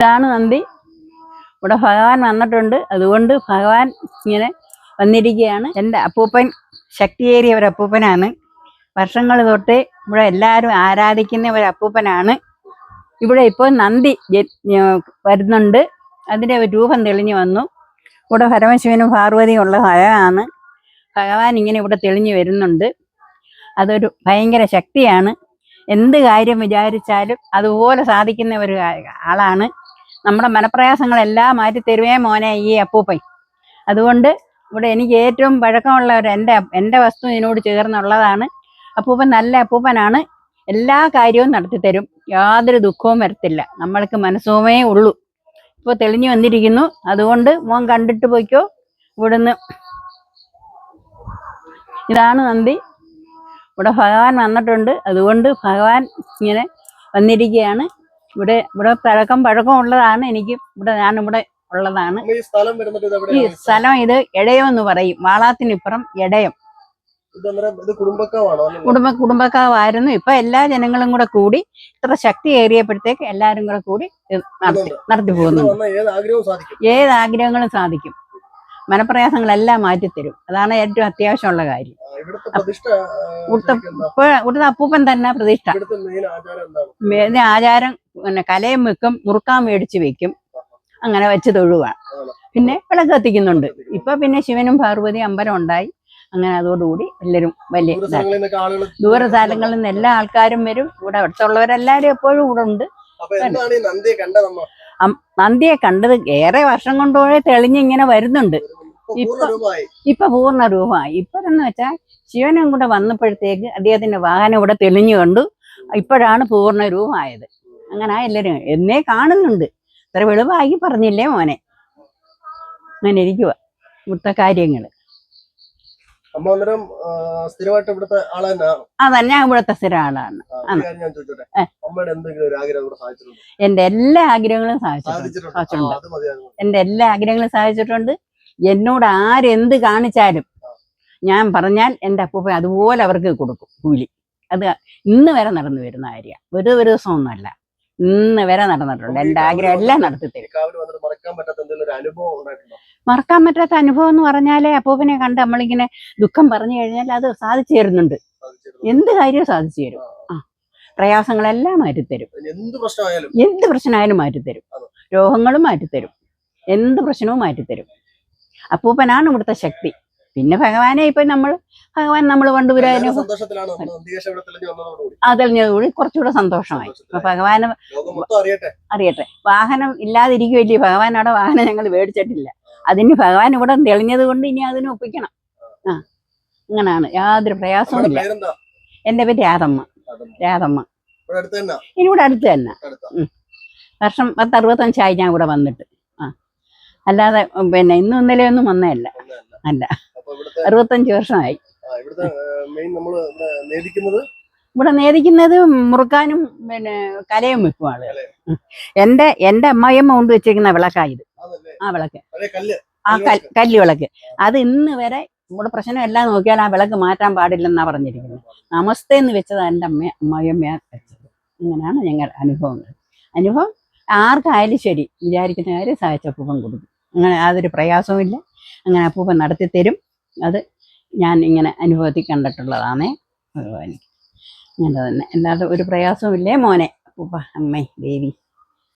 ഇതാണ് നന്ദി. ഇവിടെ ഭഗവാൻ വന്നിട്ടുണ്ട്. അതുകൊണ്ട് ഭഗവാൻ ഇങ്ങനെ വന്നിരിക്കുകയാണ്. എന്റെ അപ്പൂപ്പൻ ശക്തിയേറിയ ഒരു അപ്പൂപ്പനാണ്. വർഷങ്ങൾ തൊട്ട് ഇവിടെ എല്ലാവരും ആരാധിക്കുന്ന ഒരു അപ്പൂപ്പനാണ്. ഇവിടെ ഇപ്പോൾ നന്ദി വരുന്നുണ്ട്. അതിന്റെ രൂപം തെളിഞ്ഞു വന്നു. ഇവിടെ പരമശിവനും പാർവതിയും ഉള്ള ഭയമാണ് ഭഗവാൻ ഇങ്ങനെ ഇവിടെ തെളിഞ്ഞു വരുന്നുണ്ട്. അതൊരു ഭയങ്കര ശക്തിയാണ്. എന്ത് കാര്യം വിചാരിച്ചാലും അതുപോലെ സാധിക്കുന്ന ഒരു ആളാണ്. നമ്മുടെ മനപ്രയാസങ്ങളെല്ലാം മാറ്റി തരുവേ മോനെ ഈ അപ്പൂപ്പൻ. അതുകൊണ്ട് ഇവിടെ എനിക്ക് ഏറ്റവും പഴക്കമുള്ള ഒരു എന്റെ എന്റെ വസ്തു ഇതിനോട് ചേർന്നുള്ളതാണ്. അപ്പൂപ്പൻ നല്ല അപ്പൂപ്പനാണ്. എല്ലാ കാര്യവും നടത്തി തരും യാതൊരു ദുഃഖവും വരത്തില്ല. നമ്മൾക്ക് മനസ്സുമേ ഉള്ളൂ. ഇപ്പോൾ തെളിഞ്ഞു വന്നിരിക്കുന്നു. അതുകൊണ്ട് മോൻ കണ്ടിട്ട് പോയിക്കോ. ഇവിടുന്ന് ഇതാണ് നന്ദി. ഇവിടെ ഭഗവാൻ വന്നിട്ടുണ്ട്. അതുകൊണ്ട് ഭഗവാൻ ഇങ്ങനെ വന്നിരിക്കുകയാണ്. ഇവിടെ ഇവിടെ പഴക്കം പഴക്കം ഉള്ളതാണ് എനിക്ക് ഇവിടെ ഞാൻ ഇവിടെ ഉള്ളതാണ്. ഈ സ്ഥലം ഇത് എടയം എന്ന് പറയും വാളാത്തിനിപ്പുറം കുടുംബക്കാവാണോ? കുടുംബ കുടുംബക്കാവായിരുന്നു. ഇപ്പൊ എല്ലാ ജനങ്ങളും കൂടെ കൂടി ഇത്ര ശക്തി ഏറിയപ്പോഴത്തേക്ക് എല്ലാരും കൂടെ കൂടി നടത്തി നടത്തി പോകുന്നു ഏത് ആഗ്രഹങ്ങളും സാധിക്കും. മനപ്രയാസങ്ങളെല്ലാം മാറ്റിത്തരും. അതാണ് ഏറ്റവും അത്യാവശ്യമുള്ള കാര്യം. ഇവിടുത്തെ അപ്പൂപ്പൻ തന്നെ പ്രതിഷ്ഠ. ആചാരം എന്താണ് ഇതിന് ആചാരം പിന്നെ കലയും വെക്കും മുറുക്കാൻ മേടിച്ച് വെക്കും. അങ്ങനെ വെച്ച് തൊഴുവാണ്? പിന്നെ വിളക്ക് കത്തിക്കുന്നുണ്ട്. ഇപ്പൊ പിന്നെ ശിവനും പാർവതി അമ്പലം ഉണ്ടായി. അങ്ങനെ അതോടുകൂടി എല്ലാവരും വലിയ ദൂര. സ്ഥലങ്ങളിൽ നിന്ന് എല്ലാ ആൾക്കാരും വരും. ഇവിടെ അടുത്തുള്ളവരെല്ലാവരും എപ്പോഴും ഇവിടെ ഉണ്ട്. നന്ദിയെ കണ്ടത് ഏറെ വർഷം കൊണ്ടുപോയി തെളിഞ്ഞിങ്ങനെ വരുന്നുണ്ട്. ഇപ്പൊ ഇപ്പൊ- പൂർണ രൂപമായി. ഇപ്പൊ പൂർണ രൂപമായി. ഇപ്പൊ എന്ന് വെച്ചാൽ ശിവനും കൂടെ വന്നപ്പോഴത്തേക്ക് അദ്ദേഹത്തിന്റെ വാഹനം ഇവിടെ തെളിഞ്ഞു കണ്ടു. ഇപ്പോഴാണ് പൂർണ രൂപമായത്. അങ്ങനെ എല്ലാവരും എന്നേ കാണുന്നുണ്ട്. ഇത്ര വെളിവാക്കി പറഞ്ഞില്ലേ മോനെ? അങ്ങനെ ഇരിക്കുക ഇവിടുത്തെ കാര്യങ്ങൾ അമ്മ അന്നേരം സ്ഥിരമായിട്ട് ഇവിടുത്തെ ആൾ തന്നെയാണ് അതന്നെ ഇവിടുത്തെ സ്ഥിര ആളാണ്. ഞാൻ ചോദിച്ചോട്ടെ. അമ്മയുടെ എന്തെങ്കിലും ഒരു ആഗ്രഹം ഇവിടെ സാധിച്ചിട്ടുണ്ടോ? എന്റെ എല്ലാ ആഗ്രഹങ്ങളും സാധിച്ചിട്ടുണ്ട്. എന്റെ എല്ലാ ആഗ്രഹങ്ങളും സാധിച്ചിട്ടുണ്ട്. എന്നോട് ആരെന്ത് കാണിച്ചാലും ഞാൻ പറഞ്ഞാൽ എന്റെ അപ്പൂപ്പ അതുപോലെ അവർക്ക് കൊടുക്കും കൂലി. അത് ഇന്ന് വരെ നടന്നു വരുന്ന കാര്യമാണ്. ഒരു ഒരു ദിവസം ഒന്നുമല്ല ഇന്ന് വരെ നടന്നിട്ടുണ്ട്. എന്റെ ആഗ്രഹം എല്ലാം നടത്തി തരും മറക്കാൻ പറ്റാത്ത അനുഭവം എന്ന് പറഞ്ഞാലേ അപ്പൂപ്പനെ കണ്ട് നമ്മളിങ്ങനെ ദുഃഖം പറഞ്ഞു കഴിഞ്ഞാൽ അത് സാധിച്ചു തരുന്നുണ്ട്. എന്ത് കാര്യവും സാധിച്ചു തരും. ആ. പ്രയാസങ്ങളെല്ലാം മാറ്റിത്തരും. എന്ത് പ്രശ്നമായാലും. എന്ത് പ്രശ്നമായാലും മാറ്റിത്തരും. രോഗങ്ങളും മാറ്റിത്തരും. എന്ത് പ്രശ്നവും മാറ്റിത്തരും. അപ്പൂപ്പനാണ് ഇവിടുത്തെ ശക്തി. പിന്നെ ഭഗവാനെ ഇപ്പൊ നമ്മൾ ഭഗവാൻ നമ്മൾ വന്നതോടുകൂടി അതറിഞ്ഞതുകൂടി കുറച്ചുകൂടെ സന്തോഷമായി. ഭഗവാന് അറിയട്ടെ. വാഹനം ഇല്ലാതിരിക്കുമല്ലേ ഭഗവാൻ അവിടെ വാഹനം ഞങ്ങൾ മേടിച്ചിട്ടില്ല. അതിന് ഭഗവാൻ ഇവിടെ തെളിഞ്ഞത് കൊണ്ട് ഇനി അതിനെ ഒപ്പിക്കണം. ആ. അങ്ങനാണ്. യാതൊരു പ്രയാസവും ഇല്ല. എന്റെ പേര് രാധമ്മ. രാധമ്മ. ഇനി ഇവിടെ അടുത്ത് തന്നെ. വർഷം പത്ത് അറുപത്തഞ്ചായി ഞാൻ ഇവിടെ വന്നിട്ട്. ആ. അല്ലാതെ പിന്നെ ഇന്നും ഇന്നലെ ഒന്നും വന്നതല്ല. അല്ല. അറുപത്തഞ്ച് വർഷമായി. ഇവിടെ നേദിക്കുന്നത് മുറുക്കാനും പിന്നെ കലയും വെക്കും ആളുകൾ എന്റെ എന്റെ എന്റെ അമ്മായിയമ്മ കൊണ്ട് വെച്ചിരിക്കുന്ന വിളക്കായത് ആ വിളക്ക്. ആ കല്ല് വിളക്ക്. അത് ഇന്ന് വരെ നമ്മുടെ പ്രശ്നം എല്ലാം നോക്കിയാൽ ആ വിളക്ക് മാറ്റാൻ പാടില്ലെന്നാ പറഞ്ഞിരിക്കുന്നത്. നമസ്തേ എന്ന് വെച്ചത് എന്റെ അമ്മ അമ്മായിയമ്മയാ വെച്ചത്. ഇങ്ങനെയാണ് ഞങ്ങളുടെ അനുഭവങ്ങൾ. അനുഭവം ആർക്കായാലും ശരി വിചാരിക്കുന്ന കാര്യം സാധിച്ചപ്പൂപ്പൻ കൊടുക്കും. അങ്ങനെ യാതൊരു പ്രയാസവും ഇല്ല അങ്ങനെ അപ്പൂപ്പൻ നടത്തി തരും അത് ഞാൻ ഇങ്ങനെ അനുഭവത്തിൽ കണ്ടിട്ടുള്ളതാണേ. ഭഗവാൻ ഇങ്ങനെ തന്നെ. അല്ലാതെ ഒരു പ്രയാസവും ഇല്ലേ മോനെ? അപ്പൂപ്പ അമ്മേ ദേവി.